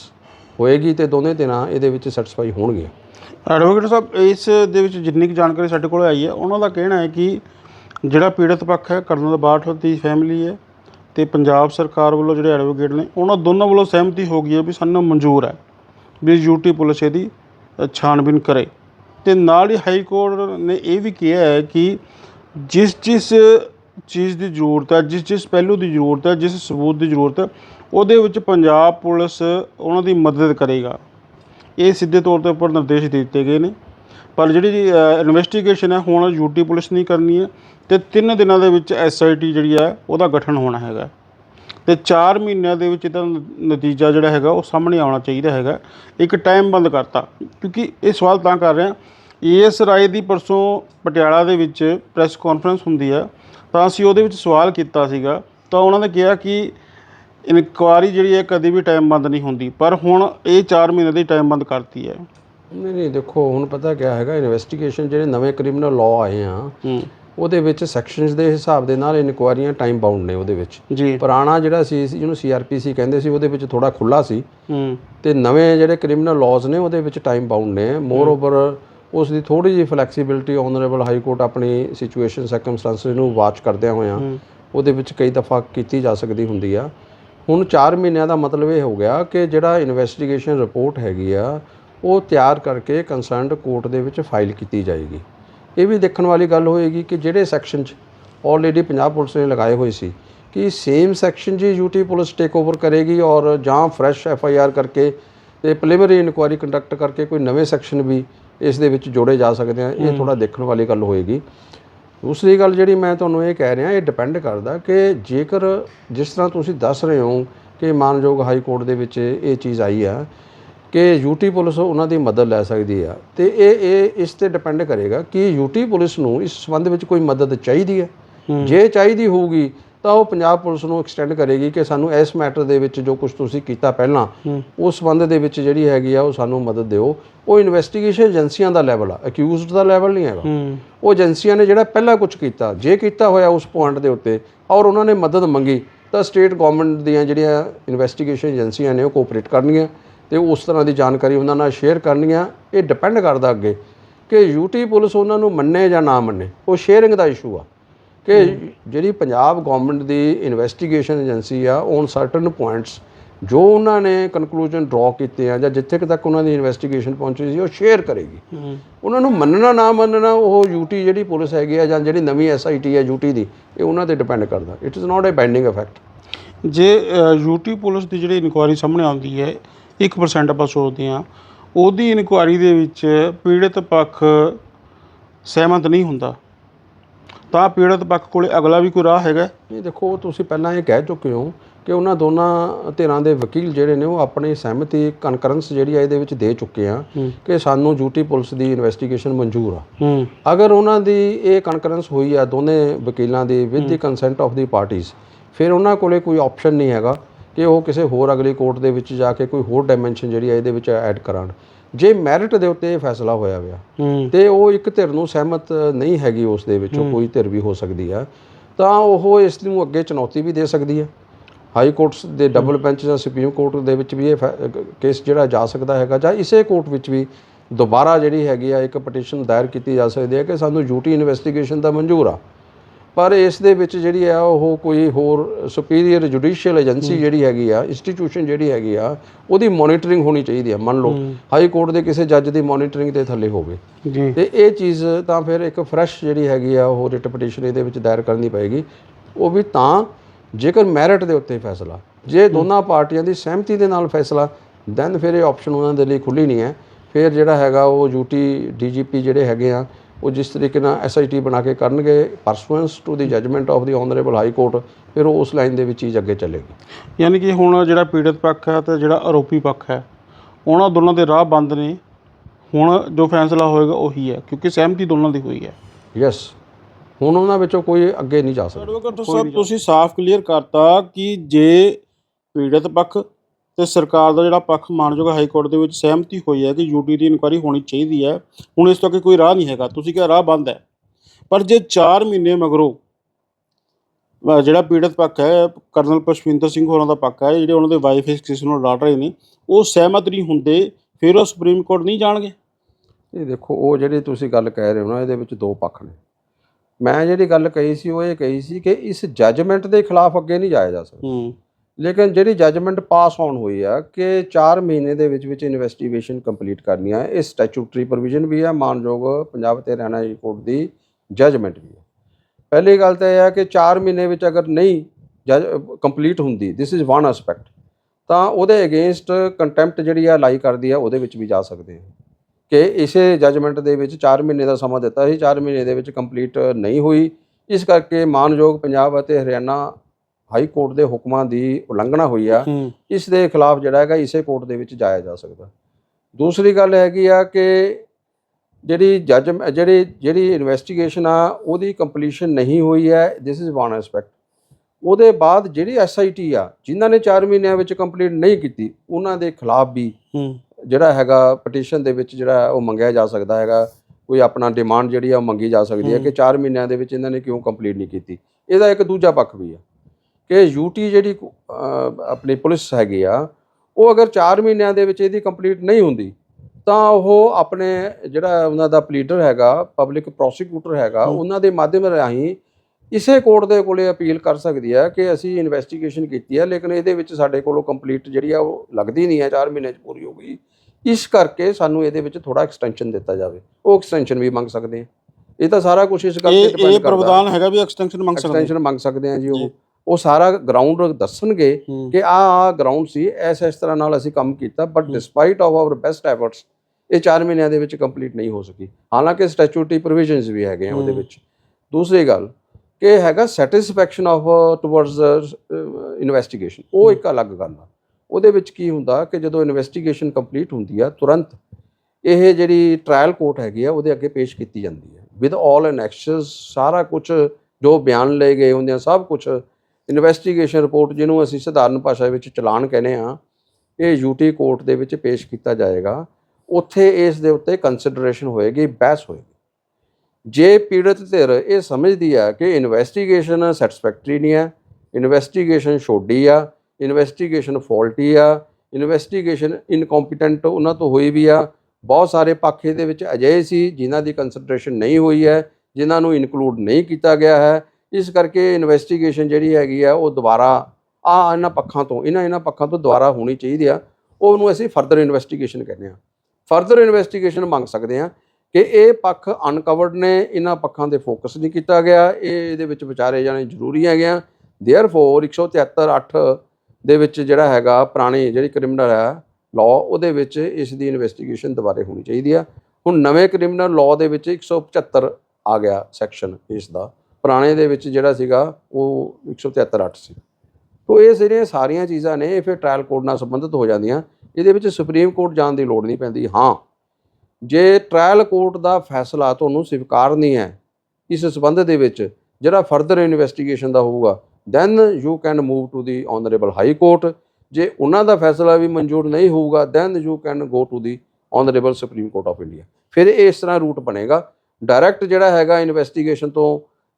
B: ਹੋਏਗੀ ਤੇ ਦੋਨੇ ਧਿਰਾਂ ਇਹਦੇ ਵਿੱਚ ਸੈਟੀਸਫਾਈ ਹੋਣਗੇ।
A: ਐਡਵੋਕੇਟ ਸਾਹਿਬ, ਇਸ ਦੇ ਵਿੱਚ ਜਿੰਨੀ ਕੁ ਜਾਣਕਾਰੀ ਸਾਡੇ ਕੋਲ ਆਈ ਹੈ, ਉਹਨਾਂ ਦਾ ਕਹਿਣਾ ਹੈ ਕਿ ਜਿਹੜਾ ਪੀੜਤ ਪੱਖ ਹੈ ਕਰਨਲ ਬਾਠ ਦੀ ਫੈਮਿਲੀ ਹੈ ਤੇ ਪੰਜਾਬ ਸਰਕਾਰ ਵੱਲੋਂ ਜਿਹੜੇ ਐਡਵੋਕੇਟ ਨੇ, ਉਹਨਾਂ ਦੋਨਾਂ ਵੱਲੋਂ ਸਹਿਮਤੀ ਹੋ ਗਈ ਹੈ ਵੀ ਸਾਨੂੰ ਮਨਜ਼ੂਰ ਹੈ ਵੀ ਯੂਟੀ ਪੁਲਿਸ ਇਹਦੀ ਛਾਣਬੀਨ ਕਰੇ। ਤੇ ਨਾਲ ਹੀ ਹਾਈ ਕੋਰਟ ਨੇ ਇਹ ਵੀ ਕਿਹਾ ਹੈ ਕਿ ਜਿਸ ਜਿਸ ਚੀਜ਼ ਦੀ ਜ਼ਰੂਰਤ ਹੈ ਜਿਸ ਜਿਸ ਪਹਿਲੂ ਦੀ ਜ਼ਰੂਰਤ ਹੈ, ਜਿਸ ਸਬੂਤ ਦੀ ਜ਼ਰੂਰਤ ਹੈ ਉਹਦੇ ਵਿੱਚ ਪੰਜਾਬ ਪੁਲਿਸ ਉਹਨਾਂ ਦੀ ਮਦਦ ਕਰੇਗਾ। ਇਹ ਸਿੱਧੇ ਤੌਰ ਤੇ ਉੱਪਰ ਨਿਰਦੇਸ਼ ਦਿੱਤੇ ਗਏ ਨੇ। ਪਰ ਜਿਹੜੀ ਇਨਵੈਸਟੀਗੇਸ਼ਨ ਹੈ, ਹੁਣ ਯੂਟੀ ਪੁਲਿਸ ਨਹੀਂ ਕਰਨੀ ਹੈ ਤੇ ਤਿੰਨ ਦਿਨਾਂ ਦੇ ਵਿੱਚ ਐਸਆਈਟੀ ਜਿਹੜੀ ਹੈ, ਉਹਦਾ ਗਠਨ ਹੋਣਾ ਹੈਗਾ। ਤੇ 4 ਮਹੀਨਿਆਂ ਦੇ ਵਿੱਚ ਇਹਦਾ ਨ- ਨਤੀਜਾ ਜਿਹੜਾ ਹੈਗਾ, ਉਹ ਸਾਹਮਣੇ ਆਉਣਾ ਚਾਹੀਦਾ ਹੈਗਾ। ਇੱਕ ਟਾਈਮ ਬੰਦ ਕਰਤਾ। ਕਿਉਂਕਿ ਇਹ ਸਵਾਲ ਤਾਂ ਕਰ ਰਿਹਾ, ਇਸ ਰਾਏ ਦੀ ਪਰਸੋਂ ਪਟਿਆਲਾ ਦੇ ਵਿੱਚ ਪ੍ਰੈਸ ਕਾਨਫਰੰਸ ਹੁੰਦੀ ਹੈ, ਤਾਂ ਅਸੀਂ ਉਹਦੇ ਵਿੱਚ ਸਵਾਲ ਕੀਤਾ ਸੀਗਾ। ਤਾਂ ਉਹਨਾਂ ਨੇ ਕਿਹਾ ਕਿ ਇਨਕੁਆਰੀ ਜਿਹੜੀ ਹੈ ਕਦੀ ਵੀ ਟਾਈਮ ਬੰਦ ਨਹੀਂ ਹੁੰਦੀ ਪਰ ਹੁਣ ਇਹ 4 ਮਹੀਨੇ ਦੀ ਟਾਈਮ ਬੰਦ ਕਰਤੀ ਹੈ।
B: ਨਹੀਂ ਨਹੀਂ ਦੇਖੋ ਹੁਣ ਪਤਾ ਕਿਆ ਹੈਗਾ ਇਨਵੈਸਟੀਗੇਸ਼ਨ ਜਿਹੜੇ ਨਵੇਂ ਕ੍ਰਿਮੀਨਲ ਲਾਅ ਆਏ ਆ ਉਹਦੇ ਵਿੱਚ ਸੈਕਸ਼ਨਸ ਦੇ ਹਿਸਾਬ ਦੇ ਨਾਲ ਇਨਕੁਆਰੀਆਂ ਟਾਈਮ ਬਾਉਂਡ ਨੇ ਉਹਦੇ ਵਿੱਚ।
A: ਜੀ।
B: ਪੁਰਾਣਾ ਜਿਹੜਾ ਸੀ ਜਿਹਨੂੰ ਸੀਆਰਪੀਸੀ ਕਹਿੰਦੇ ਸੀ ਉਹਦੇ ਵਿੱਚ ਥੋੜਾ ਖੁੱਲਾ ਸੀ।
A: ਹੂੰ।
B: ਤੇ ਨਵੇਂ ਜਿਹੜੇ ਕ੍ਰਿਮੀਨਲ ਲਾਜ਼ ਨੇ ਉਹਦੇ ਵਿੱਚ ਟਾਈਮ ਬਾਉਂਡ ਨੇ। ਮੋਰ ਓਵਰ ਉਸ ਦੀ ਥੋੜੀ ਜਿਹੀ ਫਲੈਕਸੀਬਿਲਿਟੀ ਆਨਰੇਬਲ ਹਾਈ ਕੋਰਟ ਆਪਣੀ ਸਿਚੁਏਸ਼ਨ ਸਰਕਮਸਟੈਂਸਸ ਨੂੰ ਵਾਚ ਕਰਦਿਆਂ ਹੋਇਆਂ ਉਹਦੇ ਵਿੱਚ ਕਈ ਦਫਾ ਕੀਤੀ ਜਾ ਸਕਦੀ ਹੁੰਦੀ ਆ। ਹੁਣ 4 ਮਹੀਨਿਆਂ ਦਾ ਮਤਲਬ ਇਹ ਹੋ ਗਿਆ ਕਿ ਜਿਹੜਾ ਇਨਵੈਸਟੀਗੇਸ਼ਨ ਰਿਪੋਰਟ ਹੈਗੀ ਆ ਉਹ ਤਿਆਰ ਕਰਕੇ ਕੰਸਰਨਡ ਕੋਰਟ ਦੇ ਵਿੱਚ ਫਾਈਲ ਕੀਤੀ ਜਾਏਗੀ। ਇਹ ਵੀ ਦੇਖਣ ਵਾਲੀ ਗੱਲ ਹੋਏਗੀ ਕਿ ਜਿਹੜੇ ਸੈਕਸ਼ਨ 'ਚ ਆਲਰੇਡੀ ਪੰਜਾਬ ਪੁਲਿਸ ਨੇ ਲਗਾਏ ਹੋਏ ਸੀ ਕਿ ਸੇਮ ਸੈਕਸ਼ਨ ਜੀ ਯੂਟੀ ਪੁਲਿਸ ਟੇਕ ਓਵਰ ਕਰੇਗੀ ਔਰ ਜਾਂ ਫਰੈਸ਼ ਐਫ ਆਈ ਆਰ ਕਰਕੇ ਤੇ ਪ੍ਰੀਲਿਮਿਨਰੀ ਇਨਕੁਆਇਰੀ ਕੰਡਕਟ ਕਰਕੇ ਕੋਈ ਨਵੇਂ ਸੈਕਸ਼ਨ ਵੀ ਇਸ ਦੇ ਵਿੱਚ ਜੋੜੇ ਜਾ ਸਕਦੇ ਆ। ਇਹ ਥੋੜਾ ਦੇਖਣ ਵਾਲੀ ਗੱਲ ਹੋਏਗੀ। ਦੂਸਰੀ ਗੱਲ ਜਿਹੜੀ ਮੈਂ ਤੁਹਾਨੂੰ ਇਹ ਕਹਿ ਰਿਹਾ ਇਹ ਡਿਪੈਂਡ ਕਰਦਾ ਕਿ ਜੇਕਰ ਜਿਸ ਤਰ੍ਹਾਂ ਤੁਸੀਂ ਦੱਸ ਰਹੇ ਹੋ ਕਿ ਮਾਨਯੋਗ ਹਾਈ ਕੋਰਟ ਦੇ ਵਿੱਚ ਇਹ ਚੀਜ਼ ਆਈ ਆ ਕਿ ਯੂਟੀ ਪੁਲਿਸ ਉਹਨਾਂ ਦੀ ਮਦਦ ਲੈ ਸਕਦੀ ਆ ਤੇ ਇਹ ਇਹ ਇਸ ਤੇ ਡਿਪੈਂਡ ਕਰੇਗਾ ਕਿ ਯੂਟੀ ਪੁਲਿਸ ਨੂੰ ਇਸ ਸੰਬੰਧ ਵਿੱਚ ਕੋਈ ਮਦਦ ਚਾਹੀਦੀ ਹੈ। ਜੇ ਚਾਹੀਦੀ ਹੋਊਗੀ ਤਾਂ ਉਹ ਪੰਜਾਬ ਪੁਲਿਸ ਨੂੰ ਐਕਸਟੈਂਡ ਕਰੇਗੀ ਕਿ ਸਾਨੂੰ ਇਸ ਮੈਟਰ ਦੇ ਵਿੱਚ ਜੋ ਕੁਝ ਤੁਸੀਂ ਕੀਤਾ ਪਹਿਲਾਂ ਉਸ ਸੰਬੰਧ ਦੇ ਵਿੱਚ ਜਿਹੜੀ ਹੈਗੀ ਆ ਉਹ ਸਾਨੂੰ ਮਦਦ ਦਿਓ। ਉਹ ਇਨਵੈਸਟੀਗੇਸ਼ਨ ਏਜੰਸੀਆਂ ਦਾ ਲੈਵਲ ਆ ਅਕਿਊਜ਼ਡ ਦਾ ਲੈਵਲ ਨਹੀਂ ਹੈਗਾ। ਉਹ ਏਜੰਸੀਆਂ ਨੇ ਜਿਹੜਾ ਪਹਿਲਾਂ ਕੁਝ ਕੀਤਾ ਜੇ ਕੀਤਾ ਹੋਇਆ ਉਸ ਪੁਆਇੰਟ ਦੇ ਉੱਤੇ ਔਰ ਉਹਨਾਂ ਨੇ ਮਦਦ ਮੰਗੀ ਤਾਂ ਸਟੇਟ ਗਵਰਨਮੈਂਟ ਦੀਆਂ ਜਿਹੜੀਆਂ ਇਨਵੈਸਟੀਗੇਸ਼ਨ ਏਜੰਸੀਆਂ ਨੇ ਉਹ ਕੋਆਪਰੇਟ ਕਰਨਗੀਆਂ। ਤੇ ਉਸ ਤਰ੍ਹਾਂ ਦੀ ਜਾਣਕਾਰੀ ਉਹਨਾਂ ਨਾਲ ਸ਼ੇਅਰ ਕਰਨਗੀਆਂ। ਇਹ ਡਿਪੈਂਡ ਕਰਦਾ ਅੱਗੇ ਕਿ ਯੂਟੀ ਪੁਲਿਸ ਉਹਨਾਂ ਨੂੰ ਮੰਨੇ ਜਾਂ ਨਾ ਮੰਨੇ ਉਹ ਸ਼ੇਅਰਿੰਗ ਦਾ ਇਸ਼ੂ ਆ। ਕਿ ਜਿਹੜੀ ਪੰਜਾਬ ਗਵਰਨਮੈਂਟ ਦੀ ਇਨਵੈਸਟੀਗੇਸ਼ਨ ਏਜੰਸੀ ਆ ਔਨ ਸਰਟਨ ਪੁਆਇੰਟਸ ਜੋ ਉਹਨਾਂ ਨੇ ਕਨਕਲੂਜਨ ਡਰਾ ਕੀਤੇ ਆ ਜਾਂ ਜਿੱਥੇ ਤੱਕ ਉਹਨਾਂ ਦੀ ਇਨਵੈਸਟੀਗੇਸ਼ਨ ਪਹੁੰਚੀ ਸੀ ਉਹ ਸ਼ੇਅਰ ਕਰੇਗੀ। ਉਹਨਾਂ ਨੂੰ ਮੰਨਣਾ ਨਾ ਮੰਨਣਾ ਉਹ ਯੂਟੀ ਜਿਹੜੀ ਪੁਲਿਸ ਹੈਗੀ ਆ ਜਾਂ ਜਿਹੜੀ ਨਵੀਂ ਐਸਆਈਟੀ ਹੈ ਯੂਟੀ ਦੀ ਇਹ ਉਹਨਾਂ ਤੇ ਡਿਪੈਂਡ ਕਰਦਾ। It is not a binding effect
A: ਜੇ ਯੂਟੀ ਪੁਲਿਸ ਦੀ ਜਿਹੜੀ ਇਨਕੁਆਇਰੀ ਸਾਹਮਣੇ ਆਉਂਦੀ ਹੈ 1% ਆਪਾਂ ਸੋਚਦੇ ਹਾਂ ਉਹਦੀ ਇਨਕੁਆਇਰੀ ਦੇ ਵਿੱਚ ਪੀੜਤ ਪੱਖ ਸਹਿਮਤ ਨਹੀਂ ਹੁੰਦਾ। ਤਾਂ ਪੀੜਤ ਪੱਖ ਕੋਲੇ ਅਗਲਾ ਵੀ ਕੋਈ ਰਾਹ ਹੈਗਾ?
B: ਇਹ ਦੇਖੋ ਤੁਸੀਂ ਪਹਿਲਾਂ ਇਹ ਕਹਿ ਚੁੱਕੇ ਹੋ ਕਿ ਉਹਨਾਂ ਦੋਨਾਂ ਧਿਰਾਂ ਦੇ ਵਕੀਲ ਜਿਹੜੇ ਨੇ ਉਹ ਆਪਣੀ ਸਹਿਮਤੀ ਕਨਕਰੈਂਸ ਜਿਹੜੀ ਆ ਇਹਦੇ ਵਿੱਚ ਦੇ ਚੁੱਕੇ ਆ ਕਿ ਸਾਨੂੰ ਯੂਟੀ ਪੁਲਿਸ ਦੀ ਇਨਵੈਸਟੀਗੇਸ਼ਨ ਮਨਜ਼ੂਰ ਆ। ਅਗਰ ਉਹਨਾਂ ਦੀ ਇਹ ਕਨਕਰੈਂਸ ਹੋਈ ਆ ਦੋਨੇ ਵਕੀਲਾਂ ਦੀ with the consent of the ਪਾਰਟੀਆਂ ਫਿਰ ਉਹਨਾਂ ਕੋਲੇ ਕੋਈ ਆਪਸ਼ਨ ਨਹੀਂ ਹੈਗਾ ਕਿ ਉਹ ਕਿਸੇ ਹੋਰ ਅਗਲੀ ਕੋਰਟ ਦੇ ਵਿੱਚ ਜਾ ਕੇ ਕੋਈ ਹੋਰ ਡਾਈਮੈਂਸ਼ਨ ਜਿਹੜੀ ਆ ਇਹਦੇ ਵਿੱਚ ਐਡ ਕਰਾਉਣ। ਜੇ ਮੈਰਿਟ ਦੇ ਉੱਤੇ ਇਹ ਫੈਸਲਾ ਹੋਇਆ ਹੋਇਆ ਤੇ ਉਹ ਇੱਕ ਧਿਰ ਨੂੰ ਸਹਿਮਤ ਨਹੀਂ ਹੈਗੀ ਉਸ ਦੇ ਵਿੱਚੋਂ ਕੋਈ ਧਿਰ ਵੀ ਹੋ ਸਕਦੀ ਆ ਤਾਂ ਉਹ ਇਸ ਨੂੰ ਅੱਗੇ ਚੁਣੌਤੀ ਵੀ ਦੇ ਸਕਦੀ ਹੈ ਹਾਈ ਕੋਰਟਸ ਦੇ ਡਬਲ ਬੈਂਚ ਜਾਂ ਸੁਪਰੀਮ ਕੋਰਟ ਦੇ ਵਿੱਚ ਵੀ ਇਹ ਕੇਸ ਜਿਹੜਾ ਜਾ ਸਕਦਾ ਹੈਗਾ ਜਾਂ ਇਸੇ ਕੋਰਟ ਵਿੱਚ ਵੀ ਦੁਬਾਰਾ ਜਿਹੜੀ ਹੈਗੀ ਆ ਇੱਕ ਪਟੀਸ਼ਨ ਦਾਇਰ ਕੀਤੀ ਜਾ ਸਕਦੀ ਹੈ ਕਿ ਸਾਨੂੰ ਯੂਟੀ ਇਨਵੈਸਟੀਗੇਸ਼ਨ ਦਾ ਮਨਜ਼ੂਰ ਆ। ਪਰ ਇਸ ਦੇ ਵਿੱਚ ਜਿਹੜੀ ਆ ਉਹ ਕੋਈ ਹੋਰ ਸੁਪੀਰੀਅਰ ਜੁਡੀਸ਼ੀਅਲ ਏਜੰਸੀ ਜਿਹੜੀ ਹੈਗੀ ਆ ਇੰਸਟੀਟਿਊਸ਼ਨ ਜਿਹੜੀ ਹੈਗੀ ਆ ਉਹਦੀ ਮੋਨੀਟਰਿੰਗ ਹੋਣੀ ਚਾਹੀਦੀ ਆ ਮੰਨ ਲਓ ਹਾਈ ਕੋਰਟ ਦੇ ਕਿਸੇ ਜੱਜ ਦੀ ਮੋਨੀਟਰਿੰਗ ਦੇ ਥੱਲੇ ਹੋਵੇ।
A: ਜੀ।
B: ਤੇ ਇਹ ਚੀਜ਼ ਤਾਂ ਫਿਰ ਇੱਕ ਫਰੈਸ਼ ਜਿਹੜੀ ਹੈਗੀ ਆ ਉਹ ਰਿਟ ਪਟੀਸ਼ਨ ਇਹਦੇ ਵਿੱਚ ਦਾਇਰ ਕਰਨੀ ਪਏਗੀ। ਉਹ ਵੀ ਤਾਂ ਜੇਕਰ ਮੈਰਿਟ ਦੇ ਉੱਤੇ ਫੈਸਲਾ ਜੇ ਦੋਨਾਂ ਪਾਰਟੀਆਂ ਦੀ ਸਹਿਮਤੀ ਦੇ ਨਾਲ ਫੈਸਲਾ ਦੈਨ ਫਿਰ ਇਹ ਆਪਸ਼ਨ ਉਹਨਾਂ ਦੇ ਲਈ ਖੁੱਲੀ ਨਹੀਂ ਹੈ। ਫਿਰ ਜਿਹੜਾ ਹੈਗਾ ਉਹ ਯੂਟੀ ਡੀਜੀਪੀ ਜਿਹੜੇ ਹੈਗੇ ਆ ਉਹ ਜਿਸ ਤਰੀਕੇ ਨਾਲ ਐਸਆਈਟੀ ਬਣਾ ਕੇ ਕਰਨਗੇ pursuance to the judgment of the honourable high court ਫਿਰ ਉਹ ਉਸ ਲਾਈਨ ਦੇ ਵਿੱਚ ਚੀਜ਼ ਅੱਗੇ ਚੱਲੇਗੀ।
A: ਯਾਨੀ ਕਿ ਹੁਣ ਜਿਹੜਾ ਪੀੜਤ ਪੱਖ ਹੈ ਤੇ ਜਿਹੜਾ ਆਰੋਪੀ ਪੱਖ ਹੈ ਉਹਨਾਂ ਦੋਨਾਂ ਦੇ ਰਾਹ ਬੰਦ ਨੇ। ਹੁਣ ਜੋ ਫੈਸਲਾ ਹੋਏਗਾ ਉਹੀ ਹੈ ਕਿਉਂਕਿ ਸਹਿਮਤੀ ਦੋਨਾਂ ਦੀ ਹੋਈ ਹੈ।
B: ਯੈਸ ਹੁਣ ਉਹਨਾਂ ਵਿੱਚੋਂ ਕੋਈ ਅੱਗੇ ਨਹੀਂ ਜਾ ਸਕਦਾ।
A: ਐਡਵੋਕੇਟ ਸਾਹਿਬ ਤੁਸੀਂ ਸਾਫ਼ ਕਲੀਅਰ ਕਰਤਾ ਕਿ ਜੇ ਪੀੜਤ ਪੱਖ ਤੇ ਸਰਕਾਰ ਦਾ ਜਿਹੜਾ ਪੱਖ ਮਾਨਯੋਗ ਹਾਈ ਕੋਰਟ ਦੇ ਵਿੱਚ ਸਹਿਮਤੀ ਹੋਈ ਹੈ ਕਿ ਯੂਟੀ ਦੀ ਇਨਕੁਆਇਰੀ ਹੋਣੀ ਚਾਹੀਦੀ ਹੈ। ਹੁਣ ਇਸ ਤੋਂ ਅੱਗੇ ਕੋਈ ਰਾਹ ਨਹੀਂ ਹੈਗਾ। ਤੁਸੀਂ ਕਿਹਾ ਰਾਹ ਬੰਦ ਹੈ। ਪਰ ਜੇ 4 ਮਹੀਨੇ ਮਗਰੋਂ ਜਿਹੜਾ ਪੀੜਤ ਪੱਖ ਹੈ ਕਰਨਲ ਪਸ਼ਵਿੰਦਰ ਸਿੰਘ ਹੋਰਾਂ ਦਾ ਪੱਖ ਹੈ ਜਿਹੜੇ ਉਹਨਾਂ ਦੇ ਵਾਈਫ ਇਸ ਕੇਸ ਨੂੰ ਲੜ ਰਹੇ ਨੇ ਉਹ ਸਹਿਮਤ ਨਹੀਂ ਹੁੰਦੇ ਫਿਰ ਉਹ ਸੁਪਰੀਮ ਕੋਰਟ ਨਹੀਂ ਜਾਣਗੇ।
B: ਇਹ ਦੇਖੋ ਉਹ ਜਿਹੜੀ ਤੁਸੀਂ ਗੱਲ ਕਹਿ ਰਹੇ ਹੋ ਨਾ ਇਹਦੇ ਵਿੱਚ ਦੋ ਪੱਖ ਨੇ। ਮੈਂ ਜਿਹੜੀ ਗੱਲ ਕਹੀ ਸੀ ਉਹ ਇਹ ਕਹੀ ਸੀ ਕਿ ਇਸ ਜੱਜਮੈਂਟ ਦੇ ਖਿਲਾਫ ਅੱਗੇ ਨਹੀਂ ਜਾਇਆ ਜਾ ਸਕਦਾ।
A: ਹੂੰ।
B: ਲੇਕਿਨ ਜਿਹੜੀ ਜੱਜਮੈਂਟ ਪਾਸ ਆਨ ਹੋਈ ਆ ਕਿ 4 ਮਹੀਨੇ ਦੇ ਵਿੱਚ ਵਿੱਚ ਇਨਵੈਸਟੀਗੇਸ਼ਨ ਕੰਪਲੀਟ ਕਰਨੀ ਆ, ਇਹ ਸਟੈਚੂਟਰੀ ਪ੍ਰੋਵੀਜ਼ਨ ਵੀ ਆ, ਮਾਨਯੋਗ ਪੰਜਾਬ ਤੇ ਹਰਿਆਣਾ ਹਾਈ ਕੋਰਟ ਦੀ ਜੱਜਮੈਂਟ ਵੀ ਆ। ਪਹਿਲੀ ਗੱਲ ਤਾਂ ਇਹ ਆ ਕਿ 4 ਮਹੀਨੇ ਵਿੱਚ ਅਗਰ ਨਹੀਂ ਜੱਜ ਕੰਪਲੀਟ ਹੁੰਦੀ ਥਿਸ ਇਜ਼ ਵਨ ਐਸਪੈਕਟ ਤਾਂ ਉਹਦੇ ਅਗੇਂਸਟ ਕੰਟੈਂਪਟ ਜਿਹੜੀ ਆ ਲਾਈ ਕਰਦੀ ਆ, ਉਹਦੇ ਵਿੱਚ ਵੀ ਜਾ ਸਕਦੇ ਆ। ਕਿ ਇਸੇ ਜੱਜਮੈਂਟ ਦੇ ਵਿੱਚ 4 ਮਹੀਨੇ ਦਾ ਸਮਾਂ ਦਿੱਤਾ ਸੀ 4 ਮਹੀਨੇ ਦੇ ਵਿੱਚ ਕੰਪਲੀਟ ਨਹੀਂ ਹੋਈ। ਇਸ ਕਰਕੇ ਮਾਨਯੋਗ ਪੰਜਾਬ ਅਤੇ ਹਰਿਆਣਾ ਹਾਈ ਕੋਰਟ ਦੇ ਹੁਕਮਾਂ ਦੀ ਉਲੰਘਣਾ ਹੋਈ ਆ ਇਸ ਦੇ ਖਿਲਾਫ ਜਿਹੜਾ ਹੈਗਾ ਇਸੇ ਕੋਰਟ ਦੇ ਵਿੱਚ ਜਾਇਆ ਜਾ ਸਕਦਾ। ਦੂਸਰੀ ਗੱਲ ਹੈਗੀ ਆ ਕਿ ਜਿਹੜੀ ਜੱਜ ਜਿਹੜੀ ਜਿਹੜੀ ਇਨਵੈਸਟੀਗੇਸ਼ਨ ਆ ਉਹਦੀ ਕੰਪਲੀਸ਼ਨ ਨਹੀਂ ਹੋਈ ਹੈ ਥਿਸ ਇਜ਼ ਵਨ ਐਸਪੈਕਟ ਉਹਦੇ ਬਾਅਦ ਜਿਹੜੀ ਐਸਆਈਟੀ ਆ ਜਿਨ੍ਹਾਂ ਨੇ 4 ਮਹੀਨਿਆਂ ਵਿੱਚ ਕੰਪਲੀਟ ਨਹੀਂ ਕੀਤੀ ਉਹਨਾਂ ਦੇ ਖਿਲਾਫ ਵੀ ਜਿਹੜਾ ਹੈਗਾ ਪਟੀਸ਼ਨ ਦੇ ਵਿੱਚ ਜਿਹੜਾ ਉਹ ਮੰਗਿਆ ਜਾ ਸਕਦਾ ਹੈਗਾ ਕੋਈ ਆਪਣਾ ਡਿਮਾਂਡ ਜਿਹੜੀ ਆ ਉਹ ਮੰਗੀ ਜਾ ਸਕਦੀ ਹੈ ਕਿ 4 ਮਹੀਨਿਆਂ ਦੇ ਵਿੱਚ ਇਹਨਾਂ ਨੇ ਕਿਉਂ ਕੰਪਲੀਟ ਨਹੀਂ ਕੀਤੀ। ਇਹਦਾ ਇੱਕ ਦੂਜਾ ਪੱਖ ਵੀ ਹੈ ਕਿ ਯੂਟੀ ਜਿਹੜੀ ਆਪਣੀ ਪੁਲਿਸ ਹੈਗੀ ਆ ਉਹ ਅਗਰ 4 ਮਹੀਨਿਆਂ ਦੇ ਵਿੱਚ ਇਹਦੀ ਕੰਪਲੀਟ ਨਹੀਂ ਹੁੰਦੀ ਤਾਂ ਉਹ ਆਪਣੇ ਜਿਹੜਾ ਉਹਨਾਂ ਦਾ ਪਲੀਡਰ ਹੈਗਾ ਪਬਲਿਕ ਪ੍ਰੋਸੀਕਿਊਟਰ ਹੈਗਾ ਉਹਨਾਂ ਦੇ ਮਾਧਿਅਮ ਰਾਹੀਂ ਇਸੇ ਕੋਰਟ ਦੇ ਕੋਲੇ ਅਪੀਲ ਕਰ ਸਕਦੀ ਹੈ ਕਿ ਅਸੀਂ ਇਨਵੈਸਟੀਗੇਸ਼ਨ ਕੀਤੀ ਹੈ ਲੇਕਿਨ ਇਹਦੇ ਵਿੱਚ ਸਾਡੇ ਕੋਲੋਂ ਕੰਪਲੀਟ ਜਿਹੜੀ ਆ ਉਹ ਲੱਗਦੀ ਨਹੀਂ ਹੈ 4 ਮਹੀਨੇ 'ਚ ਪੂਰੀ ਹੋ ਗਈ। ਇਸ ਕਰਕੇ ਸਾਨੂੰ ਇਹਦੇ ਵਿੱਚ ਥੋੜਾ ਐਕਸਟੈਂਸ਼ਨ ਦਿੱਤਾ ਜਾਵੇ। ਉਹ ਐਕਸਟੈਂਸ਼ਨ ਵੀ ਮੰਗ ਸਕਦੇ ਆ। ਇਹ ਤਾਂ ਸਾਰਾ ਕੁਝ ਇਸ ਗੱਲ ਤੇ
A: ਇਹ
B: ਡਿਪੈਂਡ
A: ਇਹ
B: ਕਰਦਾ।
A: ਪ੍ਰਾਵਧਾਨ ਹੈਗਾ ਵੀ ਐਕਸਟੈਂਸ਼ਨ ਮੰਗ ਸਕਦੇ
B: ਐਕਸਟੈਂਸ਼ਨ ਮੰਗ ਸਕਦੇ ਆ ਜੀ ਉਹ। ਉਹ ਸਾਰਾ ਗਰਾਊਂਡ ਦੱਸਣਗੇ। ਕਿ ਆ ਆ ਗਰਾਊਂਡ ਸੀ ਐਸ ਇਸ ਤਰ੍ਹਾਂ ਨਾਲ ਅਸੀਂ ਕੰਮ ਕੀਤਾ but despite of our best efforts ਇਹ 4 ਮਹੀਨਿਆਂ ਦੇ ਵਿੱਚ ਕੰਪਲੀਟ ਨਹੀਂ ਹੋ ਸਕੀ। ਹਾਲਾਂਕਿ ਸਟੈਚੂਟਰੀ ਪ੍ਰੋਵੀਜ਼ਨਸ ਵੀ ਹੈਗੇ ਆ ਉਹਦੇ ਵਿੱਚ। ਦੂਸਰੀ ਗੱਲ ਕਿ ਹੈਗਾ ਸੈਟੀਸਫੈਕਸ਼ਨ ਆਫ ਟੁਵਰਡਸ ਇਨਵੈਸਟੀਗੇਸ਼ਨ ਉਹ ਇੱਕ ਅਲੱਗ ਗੱਲ ਆ। ਉਹਦੇ ਵਿੱਚ ਕੀ ਹੁੰਦਾ ਕਿ ਜਦੋਂ ਇਨਵੈਸਟੀਗੇਸ਼ਨ ਕੰਪਲੀਟ ਹੁੰਦੀ ਆ ਤੁਰੰਤ ਇਹ ਜਿਹੜੀ ਟ੍ਰਾਇਲ ਕੋਰਟ ਹੈਗੀ ਆ ਉਹਦੇ ਅੱਗੇ ਪੇਸ਼ ਕੀਤੀ ਜਾਂਦੀ ਹੈ ਵਿਦ ਆਲ ਐਨਐਕਸਸ ਸਾਰਾ ਕੁਝ ਜੋ ਬਿਆਨ ਲਏ ਗਏ ਹੁੰਦੇ ਆ ਸਭ ਕੁਝ ਇਨਵੈਸਟੀਗੇਸ਼ਨ ਰਿਪੋਰਟ ਜਿਹਨੂੰ ਅਸੀਂ ਸਧਾਰਨ ਭਾਸ਼ਾ ਵਿੱਚ ਚਲਾਨ ਕਹਿੰਦੇ ਆ ਇਹ ਯੂਟੀ ਕੋਰਟ ਦੇ ਵਿੱਚ ਪੇਸ਼ ਕੀਤਾ ਜਾਏਗਾ। ਉੱਥੇ ਇਸ ਦੇ ਉੱਤੇ ਕੰਸੀਡਰੇਸ਼ਨ ਹੋਏਗੀ, ਬਹਿਸ ਹੋਏਗੀ। ਜੇ ਪੀੜਤ ਧਿਰ ਇਹ ਸਮਝਦੀ ਆ ਕਿ ਇਨਵੈਸਟੀਗੇਸ਼ਨ ਸੈਟੀਸਫੈਕਟਰੀ ਨਹੀਂ ਹੈ, ਇਨਵੈਸਟੀਗੇਸ਼ਨ ਛੋਡੀ ਆ, ਇਨਵੈਸਟੀਗੇਸ਼ਨ ਫਾਲਟੀ ਆ, ਇਨਵੈਸਟੀਗੇਸ਼ਨ ਇਨਕੰਪੀਟੈਂਟ ਉਹਨਾਂ ਤੋਂ ਹੋਈ ਵੀ ਆ, ਬਹੁਤ ਸਾਰੇ ਪੱਖ ਇਹਦੇ ਵਿੱਚ ਅਜਿਹੇ ਸੀ ਜਿਨ੍ਹਾਂ ਦੀ ਕੰਸੀਡਰੇਸ਼ਨ ਨਹੀਂ ਹੋਈ ਹੈ, ਜਿਨ੍ਹਾਂ ਨੂੰ ਇਨਕਲੂਡ ਨਹੀਂ ਕੀਤਾ ਗਿਆ ਹੈ। ਇਸ ਕਰਕੇ ਇਨਵੈਸਟੀਗੇਸ਼ਨ ਜਿਹੜੀ ਹੈਗੀ ਆ, ਉਹ ਦੁਬਾਰਾ ਆ ਇਹਨਾਂ ਪੱਖਾਂ ਤੋਂ, ਇਹਨਾਂ ਇਹਨਾਂ ਪੱਖਾਂ ਤੋਂ ਦੁਬਾਰਾ ਹੋਣੀ ਚਾਹੀਦੀ ਆ। ਉਹਨੂੰ ਅਸੀਂ ਫਰਦਰ ਇਨਵੈਸਟੀਗੇਸ਼ਨ ਕਹਿੰਦੇ ਆ। ਫਰਦਰ ਇਨਵੈਸਟੀਗੇਸ਼ਨ ਮੰਗ ਸਕਦੇ ਆ ਕਿ ਇਹ ਪੱਖ ਅਨਕਵਰਡ ਨੇ, ਇਹਨਾਂ ਪੱਖਾਂ ਦੇ ਫੋਕਸ ਨਹੀਂ ਕੀਤਾ ਗਿਆ। ਇਹ ਇਹਦੇ ਵਿੱਚ ਵਿਚਾਰੇ ਜਾਣੇ ਜ਼ਰੂਰੀ ਹੈਗੇ ਆ। ਦੇਅਰਫੋਰ 173 8 ਦੇ ਵਿੱਚ ਜਿਹੜਾ ਹੈਗਾ ਪੁਰਾਣੀ ਜਿਹੜੀ ਕ੍ਰਿਮੀਨਲ ਹੈ ਲਾਅ ਉਹਦੇ ਵਿੱਚ ਇਸ ਦੀ ਇਨਵੈਸਟੀਗੇਸ਼ਨ ਦੁਬਾਰੇ ਹੋਣੀ ਚਾਹੀਦੀ ਆ। ਹੁਣ ਨਵੇਂ ਕ੍ਰਿਮੀਨਲ ਲਾਅ ਦੇ ਵਿੱਚ 175 ਆ ਗਿਆ ਸੈਕਸ਼ਨ ਇਸ ਦਾ। ਪੁਰਾਣੇ ਦੇ ਵਿੱਚ ਜਿਹੜਾ ਸੀਗਾ, ਉਹ 173 8 ਸੀ। ਤੋ ਇਹ ਜਿਹੜੀਆਂ ਸਾਰੀਆਂ ਚੀਜ਼ਾਂ ਨੇ, ਇਹ ਫਿਰ ਟ੍ਰਾਇਲ ਕੋਰਟ ਨਾਲ ਸੰਬੰਧਿਤ ਹੋ ਜਾਂਦੀਆਂ। ਇਹਦੇ ਵਿੱਚ ਸੁਪਰੀਮ ਕੋਰਟ ਜਾਣ ਦੀ ਲੋੜ ਨਹੀਂ ਪੈਂਦੀ। ਹਾਂ, ਜੇ ਟ੍ਰਾਇਲ ਕੋਰਟ ਦਾ ਫੈਸਲਾ ਤੁਹਾਨੂੰ ਸਵੀਕਾਰ ਨਹੀਂ ਹੈ, ਇਸ ਸਬੰਧ ਦੇ ਵਿੱਚ ਜਿਹੜਾ ਫਰਦਰ ਇਨਵੈਸਟੀਗੇਸ਼ਨ ਦਾ ਹੋਊਗਾ then you can move to the honourable high court ਜੇ ਉਹਨਾਂ ਦਾ ਫੈਸਲਾ ਵੀ ਮਨਜ਼ੂਰ ਨਹੀਂ ਹੋਊਗਾ then you can go to the honourable supreme court of India. ਫਿਰ ਇਹ ਇਸ ਤਰ੍ਹਾਂ ਰੂਟ ਬਣੇਗਾ। ਡਾਇਰੈਕਟ ਜਿਹੜਾ ਹੈਗਾ ਇਨਵੈਸਟੀਗੇਸ਼ਨ ਤੋਂ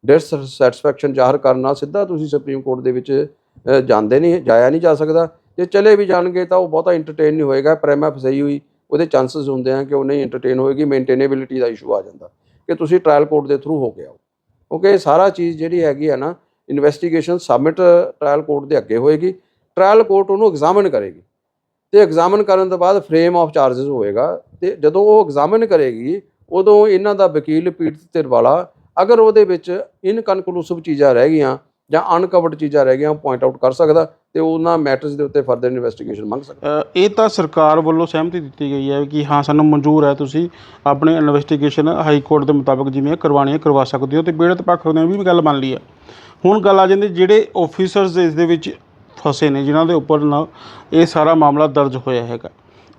B: ਡਿਸਸੈਟੀਸਫੈਕਸ਼ਨ ਜ਼ਾਹਰ ਕਰਨ ਨਾਲ ਸਿੱਧਾ ਤੁਸੀਂ ਸੁਪਰੀਮ ਕੋਰਟ ਦੇ ਵਿੱਚ ਜਾਂਦੇ ਨਹੀਂ, ਜਾਇਆ ਨਹੀਂ ਜਾ ਸਕਦਾ। ਜੇ ਚਲੇ ਵੀ ਜਾਣਗੇ ਤਾਂ ਉਹ ਬਹੁਤਾ ਐਂਟਰਟੇਨ ਨਹੀਂ ਹੋਏਗਾ, ਪ੍ਰੈਮਾ ਫਸਈ ਹੋਈ, ਉਹਦੇ ਚਾਂਸਸ ਹੁੰਦੇ ਆ ਕਿ ਉਹ ਨਹੀਂ ਐਂਟਰਟੇਨ ਹੋਏਗੀ ਮੇਨਟੇਨੇਬਿਲਿਟੀ ਦਾ ਇਸ਼ੂ ਆ ਜਾਂਦਾ। ਕਿ ਤੁਸੀਂ ਟ੍ਰਾਇਲ ਕੋਰਟ ਦੇ ਥਰੂ ਹੋ ਕੇ ਆਓ। ਓਕੇ ਸਾਰਾ ਚੀਜ਼ ਜਿਹੜੀ ਹੈਗੀ ਆ ਨਾ ਇਨਵੈਸਟੀਗੇਸ਼ਨ ਸਬਮਿਟ ਟ੍ਰਾਇਲ ਕੋਰਟ ਦੇ ਅੱਗੇ ਹੋਏਗੀ। ਟ੍ਰਾਇਲ ਕੋਰਟ ਉਹਨੂੰ ਐਗਜ਼ਾਮਿਨ ਕਰੇਗੀ। ਤੇ ਐਗਜ਼ਾਮਿਨ ਕਰਨ ਤੋਂ ਬਾਅਦ ਫਰੇਮ ਆਫ ਚਾਰजेस ਹੋਏਗਾ। ਤੇ ਜਦੋਂ ਉਹ ਐਗਜ਼ਾਮਿਨ ਕਰੇਗੀ, ਉਦੋਂ ਇਹਨਾਂ ਦਾ ਵਕੀਲ ਪੀੜਤ ਧਿਰ ਵਾਲਾ ਅਗਰ ਉਹਦੇ ਵਿੱਚ ਇਨਕਨਕਲੂਸਿਵ ਚੀਜ਼ਾਂ ਰਹਿ ਗਈਆਂ ਜਾਂ ਅਨਕਵਰਡ ਚੀਜ਼ਾਂ ਰਹਿ ਗਈਆਂ ਪੁਆਇੰਟ ਆਊਟ ਕਰ ਸਕਦਾ ਤੇ ਉਹਨਾਂ ਮੈਟਰਸ ਦੇ ਉੱਤੇ ਫਰਦਰ ਇਨਵੈਸਟੀਗੇਸ਼ਨ ਮੰਗ ਸਕਦਾ।
A: ਇਹ ਤਾਂ ਸਰਕਾਰ ਵੱਲੋਂ ਸਹਿਮਤੀ ਦਿੱਤੀ ਗਈ ਹੈ ਕਿ ਹਾਂ ਸਾਨੂੰ ਮਨਜ਼ੂਰ ਹੈ ਤੁਸੀਂ ਆਪਣੀ ਇਨਵੈਸਟੀਗੇਸ਼ਨ ਹਾਈ ਕੋਰਟ ਦੇ ਮੁਤਾਬਕ ਜਿਵੇਂ ਕਰਵਾਉਣੀ ਹੈ ਕਰਵਾ ਸਕਦੇ ਹੋ ਤੇ ਪੀੜਤ ਪੱਖ ਨੇ ਵੀ ਗੱਲ ਮੰਨ ਲਈ ਹੈ। ਹੁਣ ਗੱਲ ਆ ਜਾਂਦੀ ਜਿਹੜੇ ਆਫੀਸਰਸ ਇਸ ਦੇ ਵਿੱਚ ਫਸੇ ਨੇ ਜਿਨ੍ਹਾਂ ਦੇ ਉੱਪਰ ਨਾ ਇਹ ਸਾਰਾ ਮਾਮਲਾ ਦਰਜ ਹੋਇਆ ਹੈਗਾ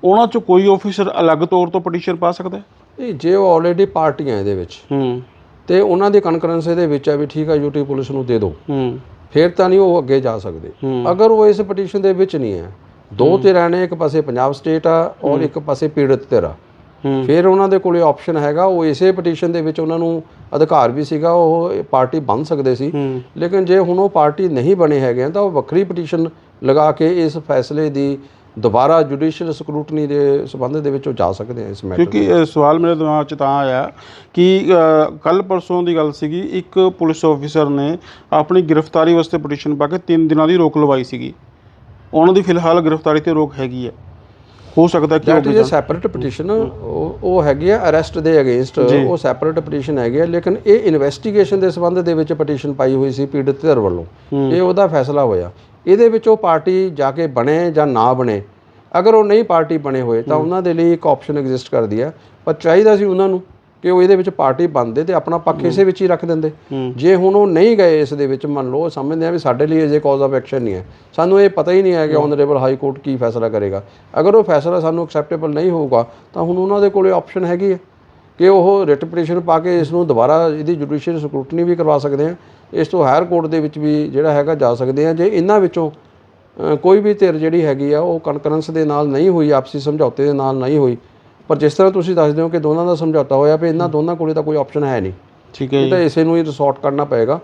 A: ਉਹਨਾਂ 'ਚੋਂ ਕੋਈ ਆਫੀਸਰ ਅਲੱਗ ਤੌਰ ਤੋਂ ਪਟੀਸ਼ਨ ਪਾ ਸਕਦਾ ਹੈ?
B: ਇਹ ਜੇ ਉਹ ਆਲਰੇਡੀ ਪਾਰਟੀਆਂ ਇਹਦੇ ਵਿੱਚ।
A: ਹੂੰ।
B: ਤੇ ਉਹਨਾਂ ਦੀ ਕਨਕਰੈਂਸ ਇਹਦੇ ਵਿੱਚ ਹੈ ਵੀ ਠੀਕ ਆ ਯੂਟੀ ਪੁਲਿਸ ਨੂੰ ਦੇ ਦਿਓ
A: ਹੂੰ।
B: ਫਿਰ ਤਾਂ ਨਹੀਂ ਉਹ ਅੱਗੇ ਜਾ ਸਕਦੇ। ਅਗਰ ਉਹ ਇਸ ਪਟੀਸ਼ਨ ਦੇ ਵਿੱਚ ਨਹੀਂ ਹੈ ਦੋ ਧਿਰਾਂ ਨੇ ਇੱਕ ਪਾਸੇ ਪੰਜਾਬ ਸਟੇਟ ਆ ਔਰ ਇੱਕ ਪਾਸੇ ਪੀੜਤ ਧਿਰ ਆ। ਫਿਰ ਉਹਨਾਂ ਦੇ ਕੋਲੇ ਆਪਸ਼ਨ ਹੈਗਾ ਉਹ ਇਸੇ ਪਟੀਸ਼ਨ ਦੇ ਵਿੱਚ ਉਹਨਾਂ ਨੂੰ ਅਧਿਕਾਰ ਵੀ ਸੀਗਾ ਉਹ ਪਾਰਟੀ ਬਣ ਸਕਦੇ ਸੀ। ਲੇਕਿਨ ਜੇ ਹੁਣ ਉਹ ਪਾਰਟੀ ਨਹੀਂ ਬਣੇ ਹੈਗੇ ਆ ਤਾਂ ਉਹ ਵੱਖਰੀ ਪਟੀਸ਼ਨ ਲਗਾ ਕੇ ਇਸ ਫੈਸਲੇ ਦੀ ਦੁਬਾਰਾ ਜੁਡੀਸ਼ੀਅਲ ਸਕਰੂਟਨੀ ਦੇ ਸਬੰਧ ਦੇ ਵਿੱਚ ਉਹ ਜਾ ਸਕਦੇ ਆ ਇਸ ਮੈਟਰ
A: ਕਿਉਂਕਿ ਇਹ ਸਵਾਲ ਮੇਰੇ ਦਿਮਾਗ 'ਚ ਤਾਂ ਆਇਆ ਕਿ ਕੱਲ ਪਰਸੋਂ ਦੀ ਗੱਲ ਸੀਗੀ ਇੱਕ ਪੁਲਿਸ ਆਫੀਸਰ ਨੇ ਆਪਣੀ ਗ੍ਰਿਫਤਾਰੀ ਵਾਸਤੇ ਪਟੀਸ਼ਨ ਪਾ ਕੇ 3 ਦਿਨਾਂ ਦੀ ਰੋਕ ਲਵਾਈ ਸੀਗੀ। ਉਹਨਾਂ ਦੀ ਫਿਲਹਾਲ ਗ੍ਰਿਫਤਾਰੀ ਤੇ ਰੋਕ ਹੈਗੀ ਹੈ ਹੋ ਸਕਦਾ ਕਿ ਉਹ
B: ਅ ਸੈਪਰੇਟ ਪਟੀਸ਼ਨ ਉਹ ਉਹ ਹੈਗੀ ਆ ਅਰੈਸਟ ਦੇ ਅਗੇਂਸਟ ਉਹ ਸੈਪਰੇਟ ਪਟੀਸ਼ਨ ਹੈਗੀ ਆ ਲੇਕਿਨ ਇਹ ਇਨਵੈਸਟੀਗੇਸ਼ਨ ਦੇ ਸੰਬੰਧ ਦੇ ਵਿੱਚ ਪਟੀਸ਼ਨ ਪਾਈ ਹੋਈ ਸੀ ਪੀੜਤ ਧਿਰ ਵੱਲੋਂ। ਇਹ ਉਹਦਾ ਫੈਸਲਾ ਹੋਇਆ। ਇਹਦੇ ਵਿੱਚ ਉਹ ਪਾਰਟੀ ਜਾ ਕੇ ਬਣੇ ਜਾਂ ਨਾ ਬਣੇ? ਅਗਰ ਉਹ ਨਹੀਂ ਪਾਰਟੀ ਬਣੇ ਹੋਏ ਤਾਂ ਉਹਨਾਂ ਦੇ ਲਈ ਇੱਕ ਆਪਸ਼ਨ ਐਗਜ਼ਿਸਟ ਕਰਦੀ ਆ ਪਰ ਚਾਹੀਦਾ ਸੀ ਉਹਨਾਂ ਨੂੰ ਕਿ ਉਹ ਇਹਦੇ ਵਿੱਚ ਪਾਰਟੀ ਬਣਦੇ ਤੇ ਆਪਣਾ ਪੱਖ ਇਸੇ ਵਿੱਚ ਹੀ ਰੱਖ ਦਿੰਦੇ। ਜੇ ਹੁਣ ਉਹ ਨਹੀਂ ਗਏ ਇਸ ਦੇ ਵਿੱਚ ਮੰਨ ਲਓ ਸਮਝਦੇ ਆ ਵੀ ਸਾਡੇ ਲਈ ਅਜੇ ਕਾਜ਼ ਆਫ ਐਕਸ਼ਨ ਨਹੀਂ ਹੈ। ਸਾਨੂੰ ਇਹ ਪਤਾ ਹੀ ਨਹੀਂ ਹੈ ਕਿ ਆਨਰੇਬਲ ਹਾਈ ਕੋਰਟ ਕੀ ਫੈਸਲਾ ਕਰੇਗਾ। ਅਗਰ ਉਹ ਫੈਸਲਾ ਸਾਨੂੰ ਐਕਸੈਪਟੇਬਲ ਨਹੀਂ ਹੋਊਗਾ ਤਾਂ ਹੁਣ ਉਹਨਾਂ ਦੇ ਕੋਲੇ ਆਪਸ਼ਨ ਹੈਗੀ ਹੈ। ਕਿ ਉਹ ਰਿਟ ਪਟੀਸ਼ਨ ਪਾ ਕੇ ਇਸ ਨੂੰ ਦੁਬਾਰਾ ਇਹਦੀ ਜੁਡੀਸ਼ੀਅਲ ਸਕਰੂਟਨੀ ਵੀ ਕਰਵਾ ਸਕਦੇ ਆ। ਇਸ ਤੋਂ ਹਾਇਰ ਕੋਰਟ ਦੇ ਵਿੱਚ ਵੀ ਜਿਹੜਾ ਹੈਗਾ ਜਾ ਸਕਦੇ ਆ। ਜੇ ਇਹਨਾਂ ਵਿੱਚੋਂ ਕੋਈ ਵੀ ਧਿਰ ਜਿਹੜੀ ਹੈਗੀ ਆ ਉਹ ਕਨਕਰੈਂਸ ਦੇ ਨਾਲ ਨਹੀਂ ਹੋਈ ਆਪਸੀ ਸਮਝੌਤੇ ਦੇ ਨਾਲ ਨਹੀਂ ਹੋਈ। ਪਰ ਜਿਸ ਤਰ੍ਹਾਂ ਤੁਸੀਂ ਦੱਸਦੇ ਹੋ ਕਿ ਦੋਨਾਂ ਦਾ ਸਮਝੌਤਾ ਹੋਇਆ ਵੀ ਇਹਨਾਂ ਦੋਨਾਂ ਕੋਲੇ ਤਾਂ ਕੋਈ ਆਪਸ਼ਨ ਹੈ ਨਹੀਂ।
A: ਠੀਕ ਹੈ ਜੀ
B: ਤਾਂ ਇਸੇ ਨੂੰ ਹੀ ਰਿਸੋਰਟ ਕਰਨਾ ਪਏਗਾ।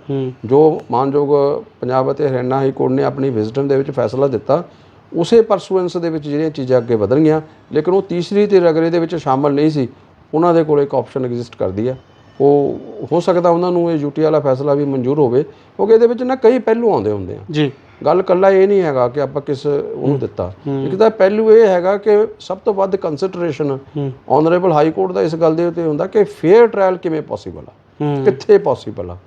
B: ਜੋ ਮਾਨਯੋਗ ਪੰਜਾਬ ਅਤੇ ਹਰਿਆਣਾ ਹਾਈ ਕੋਰਟ ਨੇ ਆਪਣੀ ਵਿਜ਼ਡਮ ਦੇ ਵਿੱਚ ਫੈਸਲਾ ਦਿੱਤਾ ਉਸੇ ਪਰਸੂਐਂਸ ਦੇ ਵਿੱਚ ਜਿਹੜੀਆਂ ਚੀਜ਼ਾਂ ਅੱਗੇ ਵਧਣਗੀਆਂ। ਲੇਕਿਨ ਉਹ ਤੀਸਰੀ ਧਿਰ ਅਗਰ ਇਹਦੇ ਵਿੱਚ ਸ਼ਾਮਲ ਨਹੀਂ ਸੀ। ਉਹਨਾਂ ਦੇ ਕੋਲ ਇੱਕ ਆਪਸ਼ਨ ਐਗਜ਼ਿਸਟ ਕਰਦੀ ਹੈ। ਉਹ ਹੋ ਸਕਦਾ ਉਹਨਾਂ ਨੂੰ ਇਹ ਯੂਟੀ ਵਾਲਾ ਫੈਸਲਾ ਵੀ ਮਨਜ਼ੂਰ ਹੋਵੇ ਕਿਉਂਕਿ ਇਹਦੇ ਵਿੱਚ ਨਾ ਕਈ ਪਹਿਲੂ ਆਉਂਦੇ ਹੁੰਦੇ ਆ।
A: ਜੀ।
B: ਗੱਲ ਕੱਲਾ ਇਹ ਨਹੀਂ ਹੈਗਾ ਕਿ ਆਪਾਂ ਕਿਸ ਉਹਨੂੰ ਦਿੱਤਾ। ਇੱਕ ਤਾਂ ਪਹਿਲੂ ਇਹ ਹੈਗਾ ਕਿ ਸਭ ਤੋਂ ਵੱਧ ਕੰਸੀਡਰੇਸ਼ਨ ਆਨਰੇਬਲ ਹਾਈ ਕੋਰਟ ਦਾ ਇਸ ਗੱਲ ਦੇ ਉੱਤੇ ਹੁੰਦਾ ਕਿ ਫੇਅਰ ਟ੍ਰਾਇਲ ਕਿਵੇਂ ਪੋਸੀਬਲ ਆ। ਕਿੱਥੇ ਪੋਸੀਬਲ ਆ।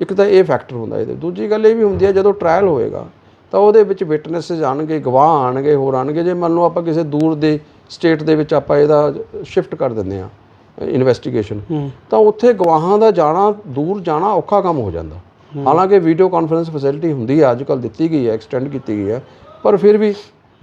B: ਇੱਕ ਤਾਂ ਇਹ ਫੈਕਟਰ ਹੁੰਦਾ ਇਹਦੇ। ਦੂਜੀ ਗੱਲ ਇਹ ਵੀ ਹੁੰਦੀ ਹੈ ਜਦੋਂ ਟ੍ਰਾਇਲ ਹੋਏਗਾ ਤਾਂ ਉਹਦੇ ਵਿੱਚ ਵਿਟਨੈਸਸ ਆਣਗੇ ਗਵਾਹ ਆਣਗੇ ਹੋਰ ਆਣਗੇ ਜੇ ਮੰਨ ਲਓ ਆਪਾਂ ਕਿਸੇ ਦੂਰ ਦੇ ਸਟੇਟ ਦੇ ਵਿੱਚ ਆਪਾਂ ਇਹਦਾ ਸ਼ਿਫਟ ਕਰ ਦਿੰਦੇ ਆ ਇਨਵੈਸਟੀਗੇਸ਼ਨ ਤਾਂ ਉੱਥੇ ਗਵਾਹਾਂ ਦਾ ਜਾਣਾ ਦੂਰ ਜਾਣਾ ਔਖਾ ਕੰਮ ਹੋ ਜਾਂਦਾ। ਹਾਲਾਂਕਿ ਵੀਡੀਓ ਕਾਨਫਰੰਸ ਫੈਸਿਲਿਟੀ ਹੁੰਦੀ ਹੈ ਅੱਜ ਕੱਲ ਦਿੱਤੀ ਗਈ ਹੈ ਐਕਸਟੈਂਡ ਕੀਤੀ ਗਈ ਹੈ ਪਰ ਫਿਰ ਵੀ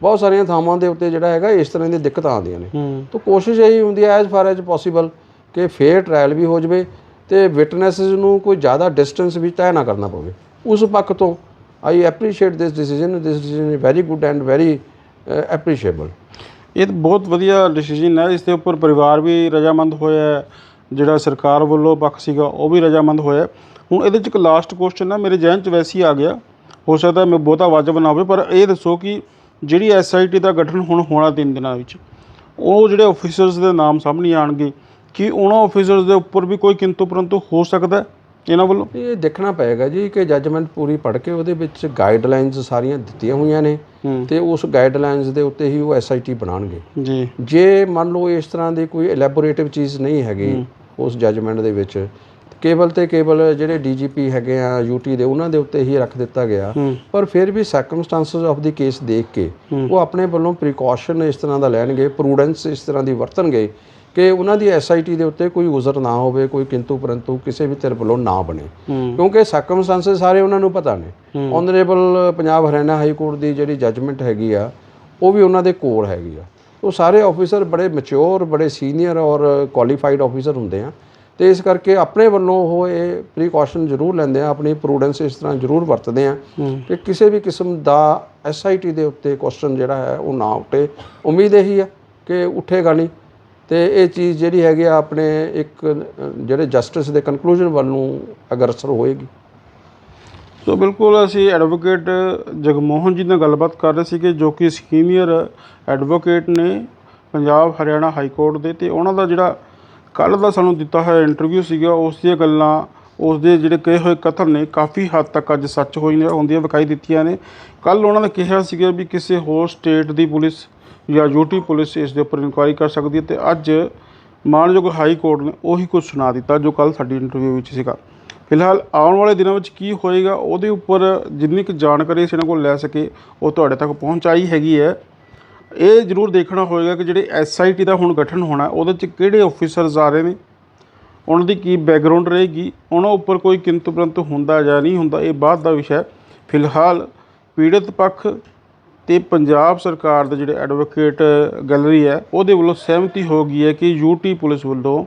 B: ਬਹੁਤ ਸਾਰੀਆਂ ਥਾਵਾਂ ਦੇ ਉੱਤੇ ਜਿਹੜਾ ਹੈਗਾ ਇਸ ਤਰ੍ਹਾਂ ਦੀਆਂ ਦਿੱਕਤਾਂ ਆਉਂਦੀਆਂ ਨੇ। ਤਾਂ ਕੋਸ਼ਿਸ਼ ਇਹੀ ਹੁੰਦੀ ਹੈ ਐਜ਼ ਫਾਰ ਐਜ਼ ਪੋਸੀਬਲ ਕਿ ਫੇਅਰ ਟ੍ਰਾਇਲ ਵੀ ਹੋ ਜਵੇ ਤੇ ਵਿਟਨੈਸਸ ਨੂੰ ਕੋਈ ਜ਼ਿਆਦਾ ਡਿਸਟੈਂਸ ਵੀ ਤੈਅ ਨਾ ਕਰਨਾ ਪਵੇ। ਉਸ ਪੱਖ ਤੋਂ I appreciate this decision this decision is very good and very appreciable
A: ਇਹ ਤਾਂ ਬਹੁਤ ਵਧੀਆ ਡਿਸੀਜਨ ਹੈ। ਇਸ ਦੇ ਉੱਪਰ ਪਰਿਵਾਰ ਵੀ ਰਜਾਮੰਦ ਹੋਇਆ ਜਿਹੜਾ ਸਰਕਾਰ ਵੱਲੋਂ ਪੱਖ ਸੀਗਾ, ਉਹ ਵੀ ਰਜਾਮੰਦ ਹੋਇਆ ਹੁਣ ਇਹਦੇ ਚ ਇੱਕ ਲਾਸਟ ਕੁਐਸਚਨ ਹੈ। ਮੇਰੇ ਜ਼ਿਹਨ ਚ ਵੈਸੇ ਹੀ ਆ ਗਿਆ। ਹੋ ਸਕਦਾ ਮੈਂ ਬਹੁਤਾ ਵਾਜਬ ਨਾ ਹੋਵੇ, ਪਰ ਇਹ ਦੱਸੋ ਕਿ ਜਿਹੜੀ ਐਸਆਈਟੀ ਦਾ ਗਠਨ ਹੁਣ ਹੋਣਾ ਤਿੰਨ ਦਿਨਾਂ ਵਿੱਚ, ਉਹ ਜਿਹੜੇ ਆਫੀਸਰਸ ਦੇ ਨਾਮ ਸਾਹਮਣੇ ਆਣਗੇ ਕਿ ਉਹਨਾਂ ਆਫੀਸਰਸ ਦੇ ਉੱਪਰ ਵੀ ਕੋਈ ਕਿੰਤੂ ਪਰੰਤੂ ਹੋ ਸਕਦਾ ਇਹਨਾਂ ਵੱਲੋਂ?
B: ਇਹ ਦੇਖਣਾ ਪਏਗਾ ਜੀ ਕਿ ਜੱਜਮੈਂਟ ਪੂਰੀ ਪੜ੍ਹ ਕੇ ਉਹਦੇ ਵਿੱਚ ਗਾਈਡਲਾਈਨਸ ਸਾਰੀਆਂ ਦਿੱਤੀਆਂ ਹੋਈਆਂ ਨੇ ਤੇ ਉਸ ਗਾਈਡਲਾਈਨਸ ਦੇ ਉੱਤੇ ਹੀ ਉਹ ਐਸਆਈਟੀ ਬਣਾਉਣਗੇ।
A: ਜੀ।
B: ਜੇ ਮੰਨ ਲਓ ਇਸ ਤਰ੍ਹਾਂ ਦੀ ਕੋਈ ਐਲੈਬੋਰੇਟਿਵ ਚੀਜ਼ ਨਹੀਂ ਹੈਗੀ ਉਸ ਜੱਜਮੈਂਟ ਦੇ ਵਿੱਚ ਕੇਵਲ ਤੇ ਕੇਵਲ ਜਿਹੜੇ ਡੀਜੀਪੀ ਹੈਗੇ ਆ ਯੂਟੀ ਦੇ ਉਹਨਾਂ ਦੇ ਉੱਤੇ ਹੀ ਰੱਖ ਦਿੱਤਾ ਗਿਆ। ਪਰ ਫਿਰ ਵੀ ਸਰਕਮਸਟੈਂਸਸ ਆਫ ਦੀ ਕੇਸ ਦੇਖ ਕੇ ਉਹ ਆਪਣੇ ਵੱਲੋਂ ਪ੍ਰੀਕਾਸ਼ਨ ਇਸ ਤਰ੍ਹਾਂ ਦਾ ਲੈਣਗੇ ਪ੍ਰੂਡੈਂਸ ਇਸ ਤਰ੍ਹਾਂ ਦੀ ਵਰਤਣਗੇ ਕਿ ਉਹਨਾਂ ਦੀ ਐਸਆਈਟੀ ਦੇ ਉੱਤੇ ਕੋਈ ਉਜ਼ਰ ਨਾ ਹੋਵੇ ਕੋਈ ਕਿੰਤੂ ਪਰੰਤੂ ਕਿਸੇ ਵੀ ਧਿਰ ਵੱਲੋਂ ਨਾ ਬਣੇ। ਕਿਉਂਕਿ ਸਰਕਮਸਟੈਂਸਸ ਸਾਰੇ ਉਹਨਾਂ ਨੂੰ ਪਤਾ ਨੇ। Honourable Punjab Haryana high court ਦੀ ਜਿਹੜੀ ਜੱਜਮੈਂਟ ਹੈਗੀ ਆ ਉਹ ਵੀ ਉਹਨਾਂ ਦੇ ਕੋਲ ਹੈਗੀ ਆ। ਉਹ ਸਾਰੇ ਆਫੀਸਰ ਬੜੇ ਮੈਚੁਰ ਬੜੇ ਸੀਨੀਅਰ ਔਰ ਕੁਆਲੀਫਾਈਡ ਆਫੀਸਰ ਹੁੰਦੇ ਆ। ਤੇ ਇਸ ਕਰਕੇ ਆਪਣੇ ਵੱਲੋਂ ਉਹ ਇਹ ਪ੍ਰੀਕਾਸ਼ਨ ਜ਼ਰੂਰ ਲੈਂਦੇ ਆ ਆਪਣੀ ਪ੍ਰੂਡੈਂਸ ਇਸ ਤਰ੍ਹਾਂ ਜ਼ਰੂਰ ਵਰਤਦੇ ਆ ਕਿ ਕਿਸੇ ਵੀ ਕਿਸਮ ਦਾ ਐਸਆਈਟੀ ਦੇ ਉੱਤੇ ਕੁਐਸਚਨ ਜਿਹੜਾ ਹੈ ਉਹ ਨਾ ਉੱਠੇ। ਉਮੀਦ ਇਹੀ ਆ ਕਿ ਉੱਠੇਗਾ ਨਹੀਂ। ਤੇ ਇਹ ਚੀਜ਼ ਜਿਹੜੀ ਹੈਗੀ ਆ ਆਪਣੇ ਇੱਕ, ਜਿਹੜੇ ਜਸਟਿਸ ਦੇ ਕਨਕਲੂਜਨ ਵੱਲ ਨੂੰ ਅਗਰਸਰ ਹੋਏਗੀ।
A: ਸੋ ਬਿਲਕੁਲ ਅਸੀਂ ਐਡਵੋਕੇਟ ਜਗਮੋਹਨ ਜੀ ਨਾਲ ਗੱਲਬਾਤ ਕਰ ਰਹੇ ਸੀਗੇ, ਜੋ ਕਿ ਸੀਨੀਅਰ ਐਡਵੋਕੇਟ ਨੇ ਪੰਜਾਬ ਹਰਿਆਣਾ ਹਾਈ ਕੋਰਟ ਦੇ ਤੇ ਉਹਨਾਂ ਦਾ ਜਿਹੜਾ ਕੱਲ ਦਾ ਸਾਨੂੰ ਦਿੱਤਾ ਹੋਇਆ ਇੰਟਰਵਿਊ ਸੀਗਾ, ਉਸ ਦੀਆਂ ਗੱਲਾਂ, ਉਸ ਦੇ ਜਿਹੜੇ ਕਹੇ ਹੋਏ ਕਥਨ ਨੇ ਕਾਫੀ ਹੱਦ ਤੱਕ ਅੱਜ ਸੱਚ ਹੋਈ ਨੇ ਹੁੰਦੀਆਂ ਵਿਖਾਈ ਦਿੱਤੀਆਂ ਨੇ। ਕੱਲ ਉਹਨਾਂ ਨੇ ਕਿਹਾ ਸੀਗਾ ਵੀ ਕਿਸੇ ਹੋਰ ਸਟੇਟ ਦੀ ਪੁਲਿਸ ਜਾਂ ਯੂਟੀ ਪੁਲਿਸ ਇਸ ਦੇ ਉੱਪਰ ਇਨਕੁਆਇਰੀ ਕਰ ਸਕਦੀ ਹੈ ਤੇ ਅੱਜ ਮਾਨਯੋਗ ਹਾਈ ਕੋਰਟ ਨੇ ਉਹੀ ਕੁਝ ਸੁਣਾ ਦਿੱਤਾ ਜੋ ਕੱਲ ਸਾਡੀ ਇੰਟਰਵਿਊ ਵਿੱਚ ਸੀਗਾ। ਫਿਲਹਾਲ ਆਉਣ ਵਾਲੇ ਦਿਨਾਂ ਵਿੱਚ ਕੀ ਹੋਏਗਾ, ਉਹਦੇ ਉੱਪਰ ਜਿੰਨੀ ਕੁ ਜਾਣਕਾਰੀ ਅਸੀਂ ਇਹਨਾਂ ਕੋਲ ਲੈ ਸਕੇ, ਉਹ ਤੁਹਾਡੇ ਤੱਕ ਪਹੁੰਚਾਈ ਹੈਗੀ ਹੈ। ਇਹ ਜ਼ਰੂਰ ਦੇਖਣਾ ਹੋਏਗਾ ਕਿ ਜਿਹੜੇ ਐਸਆਈਟੀ ਦਾ ਹੁਣ ਗਠਨ ਹੋਣਾ, ਉਹਦੇ 'ਚ ਕਿਹੜੇ ਆਫੀਸਰਸ ਆ ਰਹੇ ਨੇ, ਉਹਨਾਂ ਦੀ ਕੀ ਬੈਕਗ੍ਰਾਉਂਡ ਰਹੇਗੀ, ਉਹਨਾਂ ਉੱਪਰ ਕੋਈ ਕਿੰਤੂ ਪਰੰਤੂ ਹੁੰਦਾ ਜਾਂ ਨਹੀਂ ਹੁੰਦਾ, ਇਹ ਬਾਅਦ ਦਾ ਵਿਸ਼ਾ ਹੈ। ਫਿਲਹਾਲ ਪੀੜਤ ਪੱਖ ਅਤੇ ਪੰਜਾਬ ਸਰਕਾਰ ਦੇ ਜਿਹੜੇ ਐਡਵੋਕੇਟ ਗੈਲਰੀ ਹੈ, ਉਹਦੇ ਵੱਲੋਂ ਸਹਿਮਤੀ ਹੋ ਗਈ ਹੈ ਕਿ ਯੂਟੀ ਪੁਲਿਸ ਵੱਲੋਂ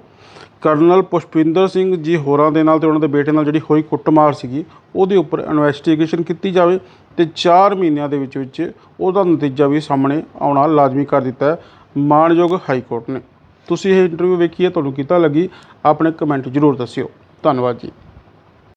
A: ਕਰਨਲ ਪੁਸ਼ਪਿੰਦਰ ਸਿੰਘ ਜੀ ਹੋਰਾਂ ਦੇ ਨਾਲ ਅਤੇ ਉਹਨਾਂ ਦੇ ਬੇਟੇ ਨਾਲ ਜਿਹੜੀ ਹੋਈ ਕੁੱਟਮਾਰ ਸੀਗੀ, ਉਹਦੇ ਉੱਪਰ ਇਨਵੈਸਟੀਗੇਸ਼ਨ ਕੀਤੀ ਜਾਵੇ ਤੇ 4 ਮਹੀਨਿਆਂ ਦੇ ਵਿੱਚ ਵਿੱਚ ਉਹਦਾ ਨਤੀਜਾ ਵੀ ਸਾਹਮਣੇ ਆਉਣਾ ਲਾਜ਼ਮੀ ਕਰ ਦਿੱਤਾ ਹੈ। ਮਾਣਯੋਗ ਹਾਈ ਕੋਰਟ ਨੇ। ਤੁਸੀਂ ਇਹ ਇੰਟਰਵਿਊ ਵੇਖੀ ਹੈ, ਤੁਹਾਨੂੰ ਕਿੱਦਾਂ ਲੱਗੀ, ਆਪਣੇ ਕਮੈਂਟ ਜ਼ਰੂਰ ਦੱਸਿਓ। ਧੰਨਵਾਦ ਜੀ।